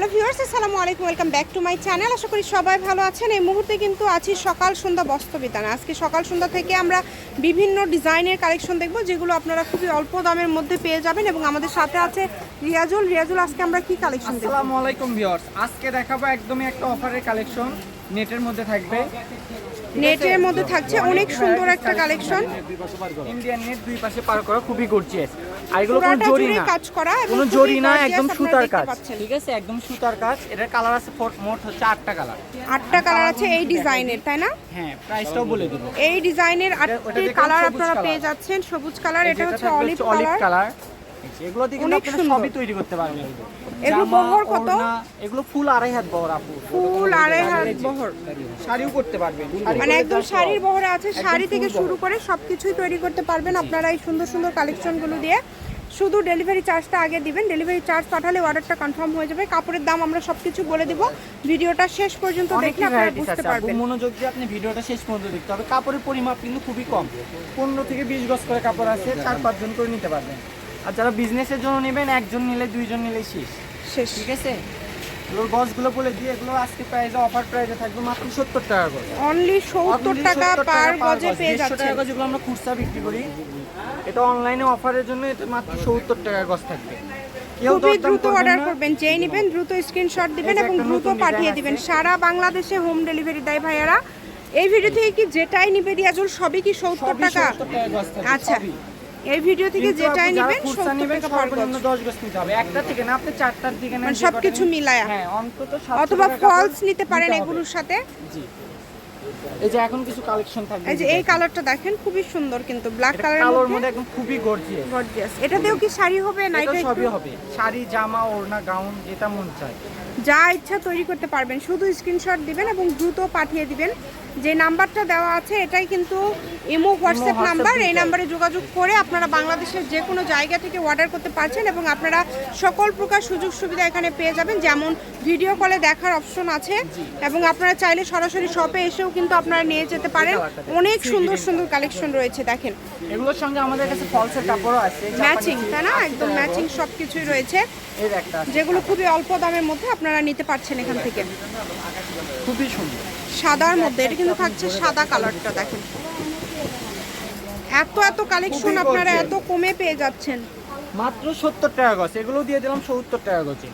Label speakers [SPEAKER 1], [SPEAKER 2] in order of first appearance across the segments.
[SPEAKER 1] Hello viewers আসসালামু আলাইকুম welcome back to my channel. আশা করি সবাই ভালো আছেন। এই মুহূর্তে কিন্তু আছি সকাল সন্ধ্যা বস্ত্রবিতানে আজকে সকাল সন্ধ্যা থেকে আমরা বিভিন্ন ডিজাইনের কালেকশন দেখব যেগুলো আপনারা খুবই অল্প দামের মধ্যে পেয়ে যাবেন এবং আমাদের সাথে আছে রিয়াজুল। রিয়াজুল আজকে আমরা কি কালেকশন
[SPEAKER 2] আসসালামু আলাইকুম ভিউয়ার্স। আজকে দেখাবো একদমই একটা অফারের কালেকশন। নেটের মধ্যে থাকবে।
[SPEAKER 1] নেটের মধ্যে থাকছে অনেক সুন্দর একটা কালেকশন।
[SPEAKER 2] ইন্ডিয়ান নেট দুই পাশে পার করা খুবই গর্জিয়াস আর এগুলো কোনো জরি না।
[SPEAKER 1] কাজ করা
[SPEAKER 2] কোনো জরি না একদম সুতার কাজ। ঠিক আছে একদম সুতার কাজ। এটার কালার আছে মোট হচ্ছে আটটা কালার
[SPEAKER 1] আটটা কালার আছে এই ডিজাইনের তাই না?
[SPEAKER 2] হ্যাঁ প্রাইসটাও বলে দেবো।
[SPEAKER 1] এই ডিজাইনের আটটি কালার আপনারা পেয়ে যাচ্ছেন সবুজ কালার এটা হচ্ছে অলিভ
[SPEAKER 2] অলিভ
[SPEAKER 1] কালার
[SPEAKER 2] এগুলো দিয়ে কিন্তু আপনারা সবই তৈরি করতে পারবেন
[SPEAKER 1] এগুলো। বহর কত?
[SPEAKER 2] এগুলো ফুল আড়াই হাত বহর আপু।
[SPEAKER 1] ফুল আড়াই হাত বহর।
[SPEAKER 2] শাড়িও করতে পারবেন। শাড়ি
[SPEAKER 1] মানে একদম শাড়ির বহরে আছে শাড়ি থেকে শুরু করে সবকিছুই তৈরি করতে পারবেন আপনারা এই সুন্দর সুন্দর কালেকশনগুলো দিয়ে। শুধু ডেলিভারি চার্জটা আগে দিবেন। ডেলিভারি চার্জ পাঠালে অর্ডারটা কনফার্ম হয়ে যাবে। কাপড়ের দাম আমরা সবকিছু বলে দিব। ভিডিওটা শেষ পর্যন্ত দেখলে আপনারা বুঝতে পারবেন।
[SPEAKER 2] মনোযোগ দিয়ে আপনি ভিডিওটা শেষ পর্যন্ত দেখতে হবে। কাপড়ের পরিমাপ কিন্তু খুবই কম। পনেরো থেকে বিশ গজ করে কাপড় আছে চার পাঁচজন করে নিতে পারবেন। আর যারা বিজনেসের জন্য নেবেন একজন নিলে দুইজন নিলে শেষ।
[SPEAKER 1] শেষ।
[SPEAKER 2] ঠিক আছে? এগুলোর গজগুলো বলে দিয়ে এগুলো আজকে প্রাইসে অফার প্রাইসে থাকবে মাত্র সত্তর টাকা করে।
[SPEAKER 1] অনলি সত্তর
[SPEAKER 2] Only
[SPEAKER 1] টাকা
[SPEAKER 2] 70
[SPEAKER 1] পার গজে পেয়ে
[SPEAKER 2] 150
[SPEAKER 1] যাচ্ছে
[SPEAKER 2] টাকা যেগুলো আমরা খুচরা বিক্রি করি। এটা অনলাইনে অফারের জন্য এটা মাত্র সত্তর টাকা গজ থাকবে। কেউ
[SPEAKER 1] খুবই দ্রুত অর্ডার করবেন যেই নেবেন দ্রুত স্ক্রিনশট দিবেন এবং দ্রুত পাঠিয়ে দিবেন। সারা বাংলাদেশে হোম ডেলিভারি দেয় ভাইয়ারা। এই ভিডিও থেকে কি যেটাই নিবে রিয়াজুল সবই কি সত্তর টাকা?
[SPEAKER 2] 70 টাকা
[SPEAKER 1] আচ্ছা। এই ভিডিও থেকে যেটাই নেবেন
[SPEAKER 2] খুচরা নেবেন সর্বনিম্ন 10 গজ নিতে হবে। একটা থেকে না আপনি চারটার দিকে নেন
[SPEAKER 1] মানে সবকিছু মিলায়া।
[SPEAKER 2] হ্যাঁ অন্তত 700
[SPEAKER 1] অথবা ফলস নিতে পারেন এগুলোর সাথে।
[SPEAKER 2] জি। এই যে এখন কিছু কালেকশন থাকবে
[SPEAKER 1] এই যে এই কালারটা দেখেন। খুবই সুন্দর কিন্তু ব্ল্যাক কালারের
[SPEAKER 2] কালোর
[SPEAKER 1] মধ্যে
[SPEAKER 2] মধ্যে একদম খুবই গর্জিয়াস
[SPEAKER 1] গর্জিয়াস এটাতেও কি শাড়ি হবে না
[SPEAKER 2] এটা সবই হবে। শাড়ি জামা ওড়না গাউন যেটা মন চায়।
[SPEAKER 1] যা ইচ্ছা তৈরি করতে পারবেন। শুধু স্ক্রিনশট দিবেন এবং দ্রুত পাঠিয়ে দিবেন। যে নাম্বারটা দেওয়া আছে এটাই কিন্তু ইমো হোয়াটসঅ্যাপ নাম্বার এই নাম্বারে যোগাযোগ করে আপনারা বাংলাদেশের যে কোনো জায়গা থেকে অর্ডার করতে পারছেন এবং আপনারা সকল প্রকার সুযোগ সুবিধা এখানে পেয়ে যাবেন। যেমন ভিডিও কলে দেখার অপশন আছে এবং আপনারা চাইলে সরাসরি শপে এসেও কিন্তু আপনারা নিয়ে যেতে পারেন। অনেক সুন্দর সুন্দর কালেকশন রয়েছে দেখেন।
[SPEAKER 2] এগুলোর সঙ্গে আমাদের কাছে ফলসের কাপড়ও আছে।
[SPEAKER 1] ম্যাচিং তাই না? একদম ম্যাচিং সব কিছুই রয়েছে। যেগুলো খুবই অল্প দামের মধ্যে আপনারা নিতে পারছেন এখান থেকে?
[SPEAKER 2] খুবই সুন্দর।
[SPEAKER 1] সাদার মধ্যে এটা কিন্তু থাকছে সাদা কালারটা দেখেন। এত এত কালেকশন আপনারা এত কমে পেয়ে যাচ্ছেন।
[SPEAKER 2] মাত্র সত্তর টাকা গজ এগুলো দিয়ে দিলাম সত্তর টাকা গজে।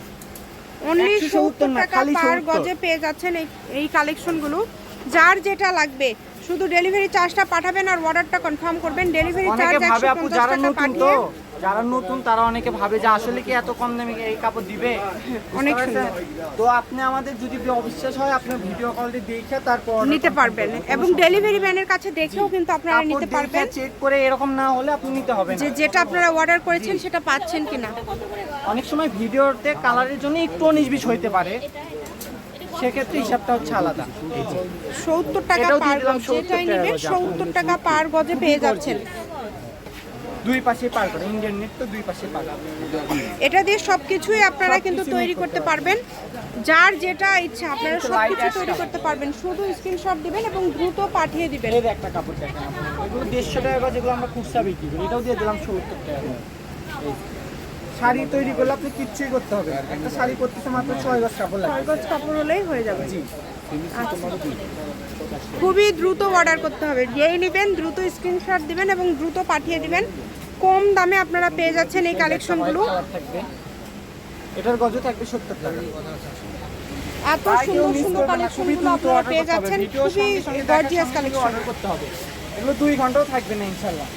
[SPEAKER 1] অনলি
[SPEAKER 2] 170
[SPEAKER 1] সত্তর টাকা
[SPEAKER 2] খালি
[SPEAKER 1] পার
[SPEAKER 2] 70
[SPEAKER 1] গজে পেয়ে যাচ্ছেন এই এই কালেকশনগুলো। যার যেটা লাগবে শুধু ডেলিভারি চার্জটা পাঠাবেন আর অর্ডারটা কনফার্ম করবেন। ডেলিভারি চার্জ
[SPEAKER 2] অনেকে ভাবে
[SPEAKER 1] একশো
[SPEAKER 2] আপু
[SPEAKER 1] পঞ্চাশ
[SPEAKER 2] যারা
[SPEAKER 1] টাকা
[SPEAKER 2] নতুন তো
[SPEAKER 1] পাঠিয়ে
[SPEAKER 2] যারা নতুন তারা অনেকে ভাবে যে আসলে কি এত কম দামে এই কাপড় দিবে?
[SPEAKER 1] অনেক
[SPEAKER 2] তো আপনি আমাদের যদি অবিশ্বাস হয় আপনার ভিডিও কল দিয়ে দেখে তারপর
[SPEAKER 1] নিতে পারবেন। এবং ডেলিভারি ম্যানের কাছে দেখেও কিন্তু আপনারা নিতে পারবেন।
[SPEAKER 2] চেক করে এরকম না হলে আপনি নিতে হবে
[SPEAKER 1] যে যেটা আপনারা অর্ডার করেছেন সেটা পাচ্ছেন কিনা।
[SPEAKER 2] অনেক সময় ভিডিওতে কালারের জন্য একটু বিশ হইতে পারে। সেক্ষেত্রে হিসাবটা হচ্ছে আলাদা।
[SPEAKER 1] সত্তর টাকা পার গজ। যেটাই নেবেন সত্তর টাকা পার গজে পেয়ে যাচ্ছেন।
[SPEAKER 2] দুই পাশে পার করে ইন্ডিয়ান নেট তো দুই পাশে পার।
[SPEAKER 1] এটা দিয়ে সবকিছুই আপনারা কিন্তু তৈরি করতে পারবেন। যার যেটা ইচ্ছা আপনারা
[SPEAKER 2] একটু
[SPEAKER 1] সবকিছু তৈরি করতে পারবেন। শুধু স্ক্রিনশট দিবেন এবং দ্রুত পাঠিয়ে দিবেন।
[SPEAKER 2] এর একটা কাপড় দেখেন এগুলো দেড়শো টাকা যেগুলো আমরা খুচরা বিক্রি করি এটাও দিয়ে দিলাম সত্তর টাকা। শাড়ি তৈরি করলে আপনি কিচ্ছুই করতে হবে একটা শাড়ি করতেছে মাত্র ছয় গজ কাপড় লাগে
[SPEAKER 1] ছয় গজ কাপড় হলেই হয়ে যাবে।
[SPEAKER 2] জি।
[SPEAKER 1] খুবই দ্রুত অর্ডার করতে হবে। যেই নেবেন দ্রুত স্ক্রিনশট দিবেন এবং দ্রুত পাঠিয়ে দিবেন। কম দামে আপনারা পেয়ে যাচ্ছেন এই কালেকশনগুলো
[SPEAKER 2] এটার গজও থাকবে সত্তর টাকা।
[SPEAKER 1] এত সুন্দর সুন্দর কালেকশনগুলো আপনারা পেয়ে যাচ্ছেন। খুবই গর্জিয়াস কালেকশন
[SPEAKER 2] করতে হবে। এগুলো দুই ঘন্টাও থাকবে না ইনশাল্লাহ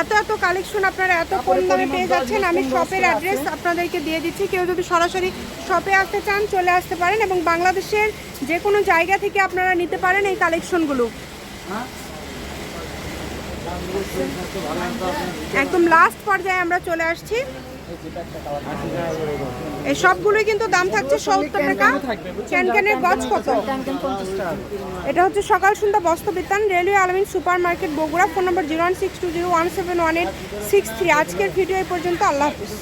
[SPEAKER 1] এত এত কালেকশন আপনারা এত কম দামে পেয়ে যাচ্ছেন আমি শপের অ্যাড্রেস আপনাদেরকে দিয়ে দিচ্ছি। কেউ যদি সরাসরি শপে আসতে চান চলে আসতে পারেন এবং বাংলাদেশের যে কোনো জায়গা থেকে আপনারা নিতে পারেন এই কালেকশনগুলো একদম লাস্ট পর্যায়ে আমরা চলে আসছি। এই সবগুলোই কিন্তু দাম থাকছে সত্তর টাকা। ক্যানক্যানের গজ কত? এটা হচ্ছে সকাল সন্ধ্যা বস্ত্রবিতান railway Almin super market Bogura. Phone number zero one six two zero one seven one eight six three. আজকের ভিডিও এই পর্যন্ত, আল্লাহ হাফিজ।